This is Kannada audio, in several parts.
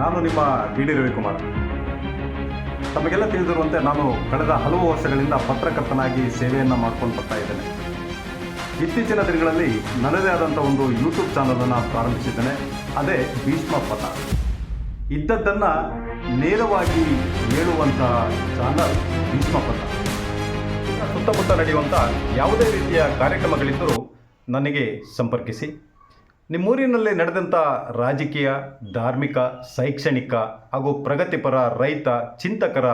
ನಾನು ನಿಮ್ಮ ಡಿ ಡಿ ರವಿಕುಮಾರ್. ತಮಗೆಲ್ಲ ತಿಳಿದಿರುವಂತೆ ನಾನು ಕಳೆದ ಹಲವು ವರ್ಷಗಳಿಂದ ಪತ್ರಕರ್ತನಾಗಿ ಸೇವೆಯನ್ನು ಮಾಡ್ಕೊಂಡು ಬರ್ತಾ ಇದ್ದೇನೆ. ಇತ್ತೀಚಿನ ದಿನಗಳಲ್ಲಿ ನನ್ನದೇ ಆದಂಥ ಒಂದು ಯೂಟ್ಯೂಬ್ ಚಾನಲನ್ನು ಪ್ರಾರಂಭಿಸಿದ್ದೇನೆ. ಅದೇ ಭೀಷ್ಮ ಪಥ. ಇದ್ದದ್ದನ್ನು ನೇರವಾಗಿ ಹೇಳುವಂತಹ ಚಾನಲ್ ಭೀಷ್ಮ ಪಥ. ಸುತ್ತಮುತ್ತ ನಡೆಯುವಂಥ ಯಾವುದೇ ರೀತಿಯ ಕಾರ್ಯಕ್ರಮಗಳಿದ್ದರೂ ನನಗೆ ಸಂಪರ್ಕಿಸಿ. ನಿಮ್ಮೂರಿನಲ್ಲಿ ನಡೆದಂಥ ರಾಜಕೀಯ, ಧಾರ್ಮಿಕ, ಶೈಕ್ಷಣಿಕ ಹಾಗೂ ಪ್ರಗತಿಪರ ರೈತ, ಚಿಂತಕರ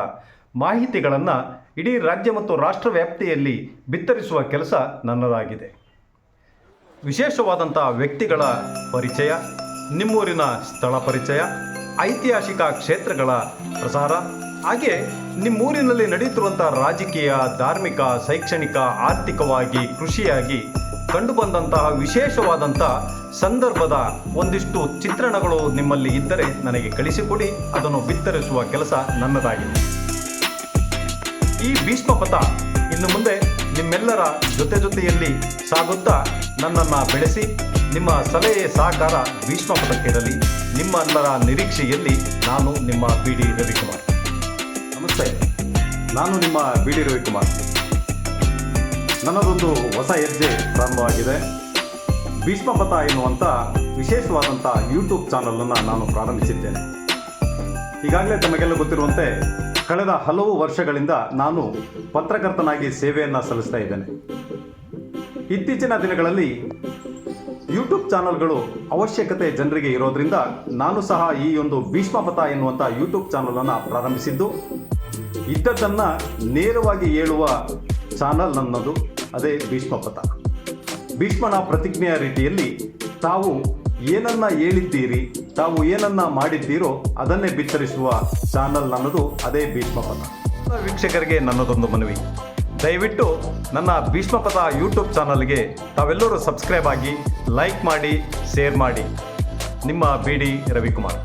ಮಾಹಿತಿಗಳನ್ನು ಇಡೀ ರಾಜ್ಯ ಮತ್ತು ರಾಷ್ಟ್ರ ವ್ಯಾಪ್ತಿಯಲ್ಲಿ ಬಿತ್ತರಿಸುವ ಕೆಲಸ ನನ್ನದಾಗಿದೆ. ವಿಶೇಷವಾದಂಥ ವ್ಯಕ್ತಿಗಳ ಪರಿಚಯ, ನಿಮ್ಮೂರಿನ ಸ್ಥಳ ಪರಿಚಯ, ಐತಿಹಾಸಿಕ ಕ್ಷೇತ್ರಗಳ ಪ್ರಸಾರ, ಹಾಗೆ ನಿಮ್ಮೂರಿನಲ್ಲಿ ನಡೆಯುತ್ತಿರುವಂಥ ರಾಜಕೀಯ, ಧಾರ್ಮಿಕ, ಶೈಕ್ಷಣಿಕ, ಆರ್ಥಿಕವಾಗಿ ಕೃಷಿಯಾಗಿ ಕಂಡುಬಂದಂತಹ ವಿಶೇಷವಾದಂಥ ಸಂದರ್ಭದ ಒಂದಿಷ್ಟು ಚಿತ್ರಣಗಳು ನಿಮ್ಮಲ್ಲಿ ಇದ್ದರೆ ನನಗೆ ಕಳಿಸಿಕೊಡಿ. ಅದನ್ನು ಬಿತ್ತರಿಸುವ ಕೆಲಸ ನನ್ನದಾಗಿದೆ. ಈ ಭೀಷ್ಮ ಪಥ ಇನ್ನು ಮುಂದೆ ನಿಮ್ಮೆಲ್ಲರ ಜೊತೆ ಜೊತೆಯಲ್ಲಿ ಸಾಗುತ್ತಾ ನನ್ನನ್ನು ಬೆಳೆಸಿ, ನಿಮ್ಮ ಸಲಹೆ ಸಹಕಾರ ಭೀಷ್ಮ ಪಥಕ್ಕಿರಲಿ ನಿಮ್ಮೆಲ್ಲರ ನಿರೀಕ್ಷೆಯಲ್ಲಿ ನಾನು ನಿಮ್ಮ ಪಿಡಿ ಡಿ ರವಿಕುಮಾರ್. ನಮಸ್ತೆ. ನಾನು ನಿಮ್ಮ ಬಿ ಡಿ ರವಿಕುಮಾರ್. ನನ್ನದೊಂದು ಹೊಸ ಹೆಜ್ಜೆ ಪ್ರಾರಂಭವಾಗಿದೆ. ಭೀಷ್ಮ ಪಥ ಎನ್ನುವಂಥ ವಿಶೇಷವಾದಂಥ ಯೂಟ್ಯೂಬ್ ಚಾನಲನ್ನು ನಾನು ಪ್ರಾರಂಭಿಸಿದ್ದೇನೆ. ಈಗಾಗಲೇ ತಮಗೆಲ್ಲ ಗೊತ್ತಿರುವಂತೆ ಕಳೆದ ಹಲವು ವರ್ಷಗಳಿಂದ ನಾನು ಪತ್ರಕರ್ತನಾಗಿ ಸೇವೆಯನ್ನು ಸಲ್ಲಿಸ್ತಾ ಇದ್ದೇನೆ. ಇತ್ತೀಚಿನ ದಿನಗಳಲ್ಲಿ ಯೂಟ್ಯೂಬ್ ಚಾನಲ್ಗಳು ಅವಶ್ಯಕತೆ ಜನರಿಗೆ ಇರೋದ್ರಿಂದ ನಾನು ಸಹ ಈ ಒಂದು ಭೀಷ್ಮಪಥ ಎನ್ನುವಂಥ ಯೂಟ್ಯೂಬ್ ಚಾನಲನ್ನು ಪ್ರಾರಂಭಿಸಿದ್ದು ಇದ್ದದ್ದನ್ನು ನೇರವಾಗಿ ಹೇಳುವ ಚಾನಲ್ ನನ್ನದು, ಅದೇ ಭೀಷ್ಮಪಥ. ಭೀಷ್ಮನ ಪ್ರತಿಜ್ಞೆಯ ರೀತಿಯಲ್ಲಿ ತಾವು ಏನನ್ನ ಹೇಳಿದ್ದೀರಿ, ತಾವು ಏನನ್ನ ಮಾಡಿದ್ದೀರೋ ಅದನ್ನೇ ಬಿತ್ತರಿಸುವ ಚಾನಲ್ ನನ್ನದು, ಅದೇ ಭೀಷ್ಮಪಥ. ವೀಕ್ಷಕರಿಗೆ ನನ್ನದೊಂದು ಮನವಿ. ದಯವಿಟ್ಟು ನನ್ನ ಭೀಷ್ಮಪಥ ಯೂಟ್ಯೂಬ್ ಚಾನಲ್ಗೆ ತಾವೆಲ್ಲರೂ ಸಬ್ಸ್ಕ್ರೈಬ್ ಆಗಿ, ಲೈಕ್ ಮಾಡಿ, ಶೇರ್ ಮಾಡಿ. ನಿಮ್ಮ ಬಿ ಡಿ ರವಿಕುಮಾರ್.